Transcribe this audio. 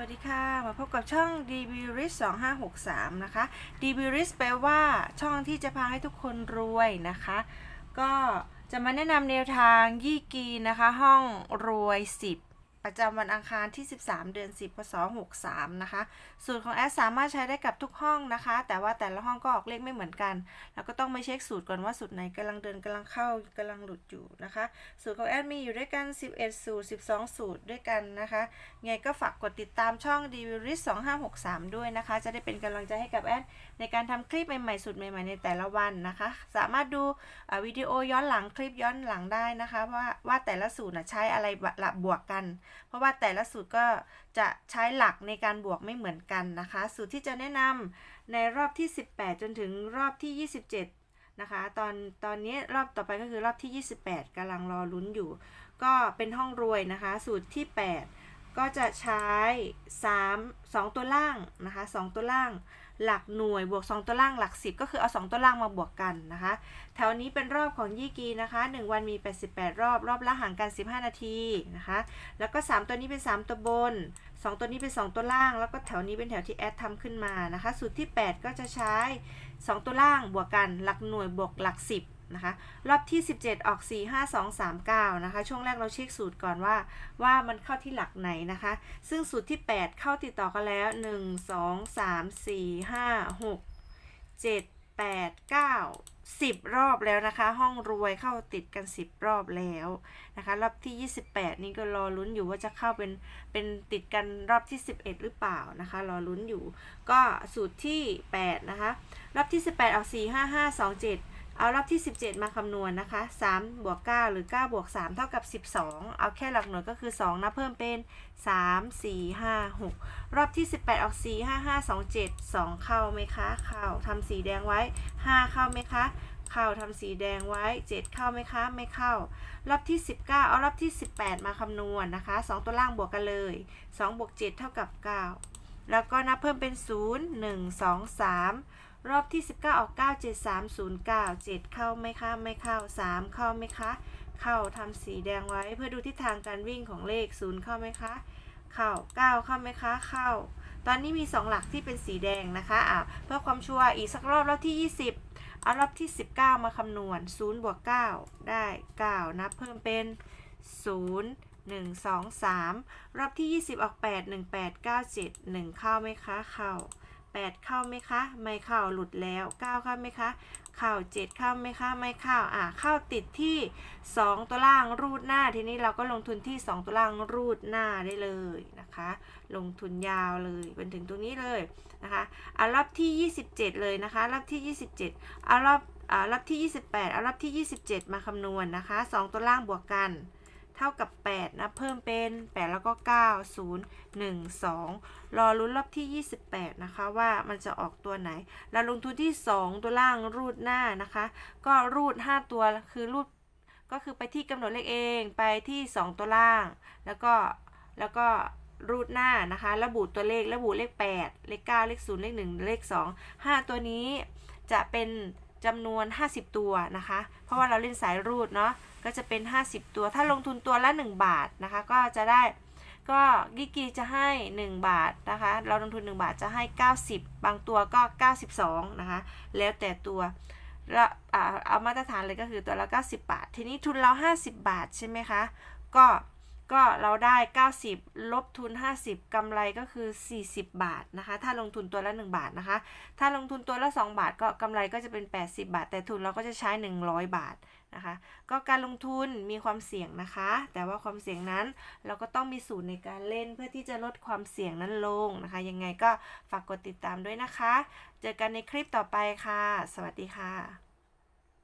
วัสดีค่ะ มาพบกับช่อง DB r i s 2563 นะคะ DB r i s แปลว่าช่องที่จะพาให้ทุกคนรวยนะคะ ก็จะมาแนะนำแนวทางยี่กีนะคะ ห้องรวย 10 ประจำวันอังคารที่ 13 เดือน 10 พศ 63 นะคะ สูตรของแอดสามารถใช้ได้กับทุกห้องนะคะ แต่ว่าแต่ละห้องก็ออกเลขไม่เหมือนกัน แล้วก็ต้องไปเช็คสูตรก่อนว่าสูตรไหนกำลังเดินกำลังเข้ากำลังหลุดอยู่นะคะ สูตรของแอดมีอยู่ด้วยกัน 11 สูตร 12 สูตรด้วยกันนะคะไงก็ฝากกดติดตามช่อง d v r i s 2563 ด้วยนะคะ จะได้เป็นกำลังใจให้กับแอดในการทำคลิปใหม่ๆสูตรใหม่ๆในแต่ละวันนะคะ สามารถดูวิดีโอย้อนหลังคลิปย้อนหลังได้นะคะ ว่าว่าแต่ละสูตรใช้อะไรบวกกันเพราะว่าแต่ละสูตรก็จะใช้หลักในการบวกไม่เหมือนกันนะคะ สูตรที่จะแนะนำในรอบที่ 18 จนถึงรอบที่ 27 นะคะ ตอนตอนนี้รอบต่อไปก็คือรอบที่ 28กำลังรอลุ้นอยู่ ก็เป็นห้องรวยนะคะ สูตรที่ 8 ก็จะใช้ 3 2 ตัวล่างนะคะ 2 ตัวล่าง หลักหน่วยบวก 2 ตัวล่างหลัก 10 ก็คือเอา 2 ตัวล่างมาบวกกันนะคะ แถวนี้เป็นรอบของยี่กีนะคะ 1 วันมี 88 รอบ รอบละห่างกัน 15 นาทีนะคะ แล้วก็ 3 ตัวนี้เป็น 3 ตัวบน 2 ตัวนี้เป็น 2 ตัวล่าง แล้วก็แถวนี้เป็นแถวที่แอดทำขึ้นมานะคะ สูตรที่ 8 ก็จะใช้ 2 ตัวล่างบวกกัน หลักหน่วยบวกหลัก 10 นะคะ รอบที่ 17 ออก 4 5 2 3 9 นะคะ ช่วงแรกเราเช็คสูตรก่อนว่า ว่ามันเข้าที่หลักไหนนะคะ ซึ่งสูตรที่ 8 เข้าติดต่อกันแล้ว 1 2 3 4 5 6 7 8 9 10 รอบแล้วนะคะ ห้องรวยเข้าติดกัน 10 รอบแล้วนะคะ รอบที่ 28 นี่ก็รอลุ้นอยู่ว่าจะเข้าเป็นเป็นติดกันรอบที่ 11 หรือเปล่านะคะ รอลุ้นอยู่ ก็สูตรที่ 8 นะคะ รอบที่ 18เอา4 5 5 2 7 เอารอบที่ 17 มาคำนวณนะคะ3บวก9หรือ 9 บวก 3 เท่ากับ 12 เอาแค่หลักหน่วยก็คือ 2 นะ เพิ่มเป็น 3 4 5 6 รอบที่ 18 ออก 4 5 5 2 7 2 เข้าไหมคะ เข้าทำสีแดงไว้ 5 เข้าไหมคะ เข้าทำสีแดงไว้ 7 เข้าไหมคะ ไม่เข้า รอบที่ 19 เอารอบที่ 18 มาคำนวณนะคะ 2 ตัวล่างบวกกันเลย 2 บวก 7 เท่ากับ 9 แล้วก็นับเพิ่มเป็น 0 1 2 3 รอบที่ 19 ออก 9 7 3 0 9 7 เข้าไหมคะไม่เข้า 3 เข้าไหมคะ เข้าทำสีแดงไว้เพื่อดูทิศทางการวิ่งของเลข 0 เข้าไหมคะ เข้า 9 เข้าไหมคะ เข้า ตอนนี้มี 2 หลักที่เป็นสีแดงนะคะอะเพื่อความชัวร์อีกสักรอบรอบที่ 20 เอารอบที่ 19 มาคำนวณ0บวก9ได้ 9 นับเพิ่มเป็น 0 1 2 3 รอบที่ 20 ออก 8 1 8 9 7 1 เข้าไหมคะ เข้า 8 เข้าไหมคะ ไม่เข้าหลุดแล้ว 9 เข้าไหมคะ เข้า 7 เข้าไหมคะ ไม่เข้า อะเข้าติดที่ 2 ตัวล่างรูดหน้า ทีนี้เราก็ลงทุนที่ 2 ตัวล่างรูดหน้าได้เลยนะคะ ลงทุนยาวเลยเป็นถึงตรงนี้เลยนะคะเอารอบที่ 27 เลยนะคะ รอบที่ 27เอารอบอ่ารอบที่ 28เอารอบที่ 27 มาคำนวณนะคะ 2 ตัวล่างบวกกัน เท่ากับ 8 นะเพิ่มเป็น 8 แล้วก็ 9 0 1 2 รอลุ้นรอบที่ 28 นะคะว่ามันจะออกตัวไหน เราลงทุนที่ 2 ตัวล่างรูดหน้านะคะ ก็รูด 5 ตัวคือรูดก็คือไปที่กำหนดเลขเองไปที่ 2 ตัวล่าง แล้วก็แล้วก็รูดหน้านะคะ ระบุตัวเลขระบุเลข 8 เลข 9 เลข 0 เลข 1 เลข 2 5 ตัวนี้จะเป็น จำนวน 50 ตัวนะคะ เพราะว่าเราเล่นสายรูดเนาะก็จะเป็น 50 ตัว ถ้าลงทุนตัวละ 1 บาทนะคะ ก็จะได้ก็กิกีจะให้ 1 บาทนะคะ เราลงทุน 1 บาทจะให้ 90 บางตัวก็ 92 นะคะ แล้วแต่ตัวแล้วอ่าเอามาตรฐานเลยก็คือตัวละ 90 บาท ทีนี้ทุนเรา 50 บาทใช่ไหมคะ ก็ ก็เราได้ 90 ลบทุน 50กำไรก็คือ 40 บาทนะคะ ถ้าลงทุนตัวละ 1 บาทนะคะ ถ้าลงทุนตัวละ 2 บาทก็กำไรก็จะเป็น 80 บาท แต่ทุนเราก็จะใช้ 100 บาทนะคะ ก็การลงทุนมีความเสี่ยงนะคะ แต่ว่าความเสี่ยงนั้นเราก็ต้องมีสูตรในการเล่นเพื่อที่จะลดความเสี่ยงนั้นลงนะคะ ยังไงก็ฝากกดติดตามด้วยนะคะ เจอกันในคลิปต่อไปค่ะ สวัสดีค่ะ